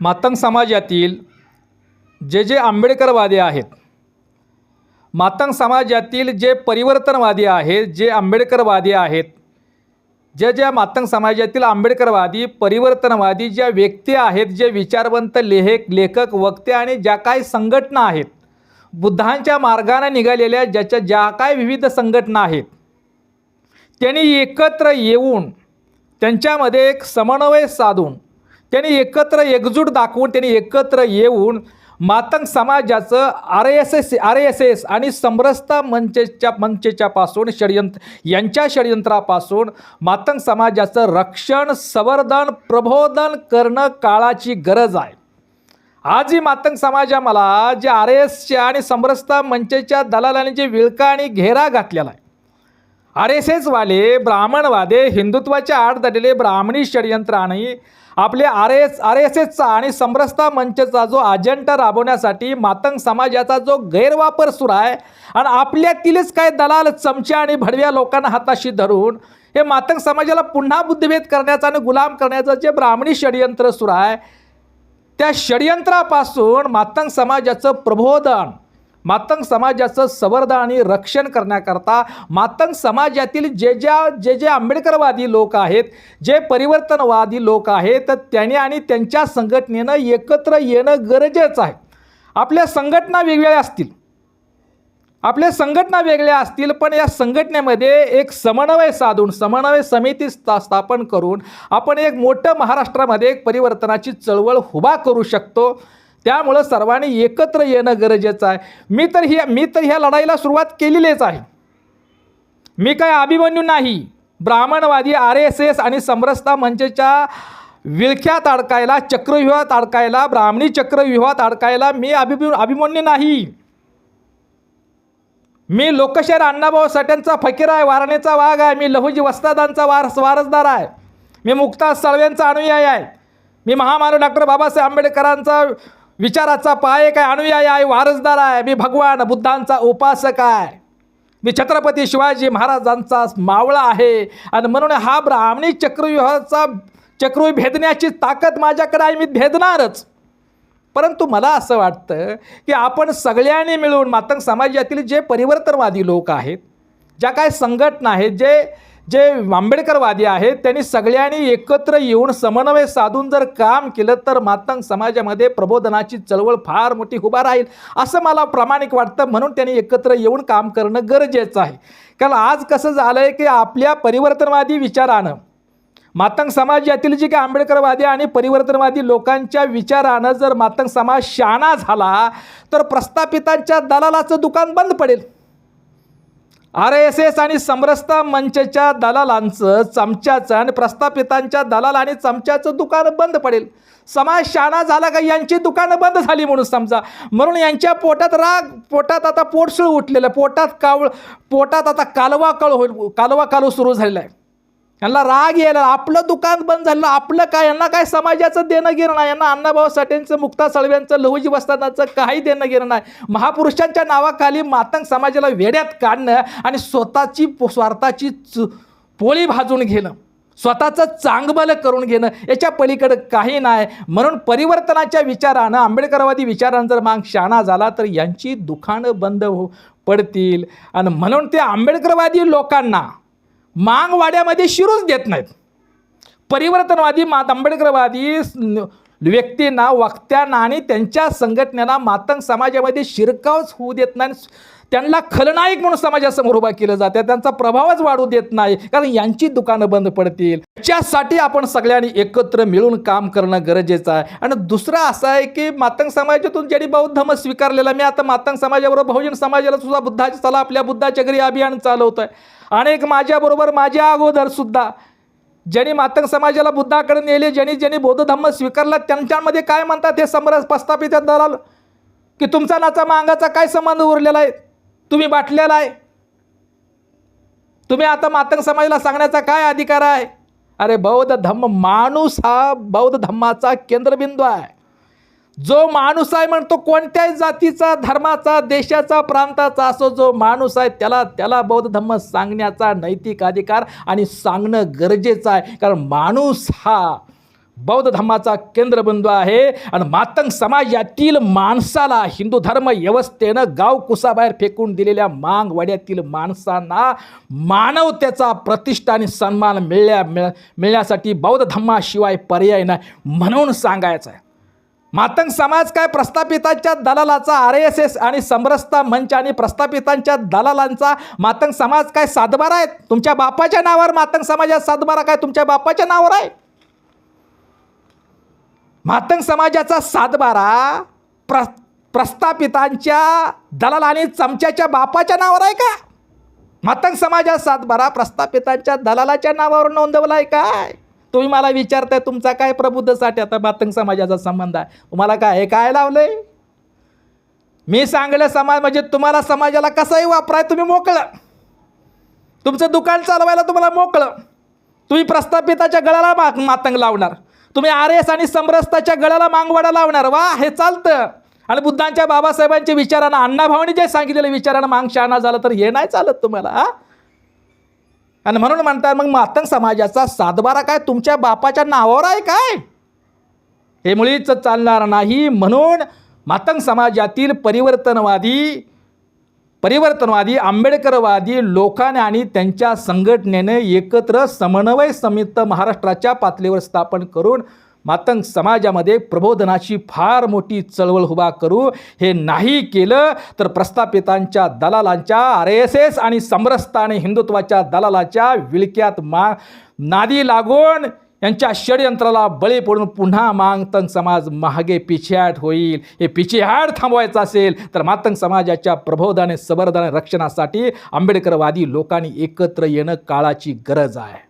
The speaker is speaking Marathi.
मातंग समाजातील जे जे आंबेडकरवादी आहेत मातंग समाजातील जे परिवर्तनवादी आहेत जे आंबेडकरवादी आहेत ज्या ज्या मातंग समाजातील आंबेडकरवादी परिवर्तनवादी ज्या व्यक्ती आहेत जे विचारवंत लेहक लेखक वक्ते आणि ज्या काही संघटना आहेत बुद्धांच्या मार्गाने निघालेल्या ज्याच्या ज्या काय विविध संघटना आहेत त्यांनी एकत्र येऊन त्यांच्यामध्ये एक समन्वय साधून त्यांनी एकत्र एकजूट दाखवून त्यांनी एकत्र येऊन मातंग समाजाचं R S S R S S आणि समरसता मंचेच्या मंचेच्या पासून षडयंत्र यांच्या षडयंत्रापासून मातंग समाजाचं रक्षण संवर्धन प्रबोधन करणं काळाची गरज आहे. आजही मातंग समाजामाला जे आर एसच्या आणि समरसता मंचेच्या दलालाने जे विळका आणि घेरा घातलेला आहे. आर एस एसवाले ब्राह्मणवादे हिंदुत्वाच्या आड दडलेले ब्राह्मणी षडयंत्र आणि आपले आर एस आर एस एसचा आणि समरसता मंचचा जो अजेंडा राबवण्यासाठी मातंग समाजाचा जो गैरवापर सुरू आहे आणि आपल्यातीलच काय दलाल चमचे आणि भडव्या लोकांना हाताशी धरून हे मातंग समाजाला पुन्हा बुद्धिभेद करण्याचं आणि गुलाम करण्याचं जे ब्राह्मणी षडयंत्र सुरू आहे त्या षडयंत्रापासून मातंग समाजाचं प्रबोधन मातंग समाजाचं संवर्धन आणि रक्षण करण्याकरता मातंग समाजातील जे ज्या जे जे आंबेडकरवादी लोक आहेत जे परिवर्तनवादी लोक आहेत तर त्याने आणि त्यांच्या संघटनेनं एकत्र येणं गरजेचं आहे. आपल्या संघटना वेगवेगळ्या असतील. आपल्या संघटना वेगळ्या असतील पण या संघटनेमध्ये एक समन्वय साधून समन्वय समिती स्था स्थापन करून आपण एक मोठं महाराष्ट्रामध्ये एक परिवर्तनाची चळवळ उभा करू शकतो. त्यामुळं सर्वांनी एकत्र येणं गरजेचं आहे. मी तर ही मी तर ह्या लढाईला सुरुवात केलेलीच आहे. मी काय अभिमन्यू नाही. ब्राह्मणवादी आर एस एस आणि समरसता मंचच्या विळख्यात अडकायला चक्रव्यूहात अडकायला ब्राह्मणी चक्रव्यूहात अडकायला मी अभिमन्यू अभिमन्यू नाही. मी लोकशाहीर अण्णाभाऊ साठ्यांचा फकीर आहे वारणेचा वाघ आहे मी लहुजी वस्तादांचा वारस वारसदार आहे. मी मुक्ता साळव्यांचा अनुयायी आहे. मी महामानव डॉक्टर बाबासाहेब आंबेडकरांचा विचाराचा पाय काय? अनुयायी आहे वारसदार आहे. मी भगवान बुद्धांचा उपासक आहे. मी छत्रपती शिवाजी महाराजांचा मावळा आहे. आणि म्हणून हा ब्राह्मणी चक्रव्यूहाचा चक्रव्यूह भेदण्याची ताकद माझ्याकडे आहे. मी भेदणारच. परंतु मला असं वाटतं की आपण सगळ्यांनी मिळून मातंग समाजातील जे परिवर्तनवादी लोक आहेत ज्या काय संघटना आहेत जे जे आंबेडकरवादी आहेत त्यांनी सगळ्यांनी एकत्र येऊन समन्वय साधून जर काम केलं तर मातंग समाजामध्ये प्रबोधनाची चळवळ फार मोठी उभा राहील असं मला प्रामाणिक वाटतं. म्हणून त्यांनी एकत्र येऊन काम करणं गरजेचं आहे. कारण आज कसं झालं आहे की आपल्या परिवर्तनवादी विचारानं मातंग समाज यातील जे काही आंबेडकरवादी आणि परिवर्तनवादी लोकांच्या विचारानं जर मातंग समाज शहाणा झाला तर प्रस्थापितांच्या दलालाचं दुकान बंद पडेल. आर एस एस आणि समरसता मंचच्या दलालांचं चमच्याचं आणि प्रस्थापितांच्या दलाल आणि चमच्याचं दुकान बंद पडेल. समाज शाणा झाला का? यांची दुकानं बंद झाली म्हणून समजा. म्हणून यांच्या पोटात राग पोटात आता पोटसळ उठलेलं पोटात कावळ पोटात आता कालवा कळ होईल कालवा कालू सुरू झालेला आहे. यांना राग यायला आपलं दुकान बंद झालं. आपलं काय? यांना काय समाजाचं देणं घेणं नाही. यांना अण्णाभाऊ साठेंचं मुक्ता सळव्यांचं लहुजी वस्तादाचं काही देणं घेणं नाही. महापुरुषांच्या नावाखाली मातंग समाजाला वेड्यात काढणं आणि स्वतःची स्वार्थाची पोळी भाजून घेणं. स्वतःचं चांगबल करून घेणं. याच्या पलीकडं काही नाही. म्हणून परिवर्तनाच्या विचारानं आंबेडकरवादी विचारानं जर मांग शाणा झाला तर यांची दुकानं बंद हो पडतील. आणि म्हणून ते आंबेडकरवादी लोकांना मांगवाड्यामध्ये शिरूच देत नाहीत. परिवर्तनवादी मा आंबेडकरवादी व्यक्तींना वक्त्यांना आणि त्यांच्या संघटनेला मातंग समाजामध्ये शिरकावच होऊ देत नाही त्यांना खलनायक म्हणून समाजासमोर उभा केलं जाते. त्यांचा प्रभावच वाढू देत नाही. कारण यांची दुकानं बंद पडतील. त्यासाठी आपण सगळ्यांनी एकत्र मिळून काम करणं गरजेचं आहे. आणि दुसरं असं आहे की मातंग समाजातून ज्यांनी बौद्ध धर्म स्वीकारलेला मी आता मातंग समाजाबरोबर बहुजन समाजाला सुद्धा बुद्धाची चला आपल्या बुद्धाच्या घरी अभियान चालवतो आहे अनेक माझ्याबरोबर माझ्या अगोदर सुद्धा ज्यांनी मातंग समाजाला बुद्धाकडे नेले ज्यांनी ज्यांनी बौद्ध धर्म स्वीकारला त्यांच्यामध्ये काय म्हणतात हे समरस प्रस्थापित दलाल? की तुमचा नाचा मांगाचा काय संबंध उरलेला आहे? तुम्ही बाटलेला आहे. तुम्ही आता मातंग समाजाला सांगण्याचा काय अधिकार आहे? अरे बौद्ध धम्म माणूस हा बौद्ध धम्माचा केंद्रबिंदू आहे. जो माणूस आहे म्हणतो कोणत्याही जातीचा धर्माचा देशाचा प्रांताचा असो जो माणूस आहे त्याला त्याला बौद्ध धम्म सांगण्याचा नैतिक अधिकार आणि सांगणं गरजेचं आहे. कारण माणूस हा बौद्ध धर्माचा केंद्रबिंदू आहे. आणि मातंग समाजातील माणसाला हिंदू धर्म व्यवस्थेनं गाव कुसाबाहेर फेकून दिलेल्या मांगवाड्यातील माणसांना मानवतेचा प्रतिष्ठा आणि सन्मान मिळल्या मिळ मिळण्यासाठी बौद्ध धर्माशिवाय पर्याय नाही म्हणून सांगायचं आहे. मातंग समाज काय प्रस्थापितांच्या दलालाचा आर एस एस आणि समरसता मंच आणि प्रस्थापितांच्या दलालांचा मातंग समाज काय सातबारा आहे? तुमच्या बापाच्या नावावर मातंग समाजात सातबारा काय? तुमच्या बापाच्या नावावर आहे? मातंग समाजाचा सातबारा प्र प्रस्थापितांच्या दलाल आणि चमच्याच्या बापाच्या नावावर आहे का? मातंग समाजात सातबारा प्रस्थापितांच्या दलालाच्या नावावर नोंदवला आहे काय? तुम्ही मला विचारताय तुमचा काय प्रबुद्धसाठी आता मातंग समाजाचा संबंध आहे. तुम्हाला काय हे काय लावलंय? मी सांगलं समाज म्हणजे तुम्हाला समाजाला कसंही वापराय तुम्ही मोकळं. तुमचं दुकान चालवायला तुम्हाला मोकळं. तुम्ही प्रस्थापिताच्या गळाला मातंग लावणार. तुम्ही आर एस आणि समरसताच्या गळ्याला मांगवाडा लावणार. वा हे चालतं. आणि बुद्धांच्या बाबासाहेबांच्या विचारानं अण्णाभावानी जे सांगितलेल्या विचारानं मांग शहाणा झालं तर हे नाही चालत तुम्हाला आणि म्हणून म्हणतात मग मातंग समाजाचा सातबारा काय तुमच्या बापाच्या नावावर आहे काय? हे मुळीच चालणार नाही म्हणून मातंग समाजातील परिवर्तनवादी परिवर्तनवादी आंबेडकरवादी लोकांनी आणि त्यांच्या संघटनेने एकत्र समन्वय समित महाराष्ट्राच्या पातळीवर स्थापन करून मातंग समाजामध्ये प्रबोधनाची फार मोठी चळवळ उभा करू हे नाही केलं तर प्रस्थापितांच्या दलालांच्या आर एस एस आणि समरसता आणि हिंदुत्वाच्या दलालाच्या विळक्यात मा नादी लागून यांच्या षडयंत्राला बळी पडून पुन्हा मातंग समाज महागे पिछेहाट होईल. हे पिछेहाट थांबवायचं असेल तर मातंग समाजाच्या प्रबोधाने संवर्धन रक्षणासाठी आंबेडकरवादी लोकांनी एकत्र येणं काळाची गरज आहे.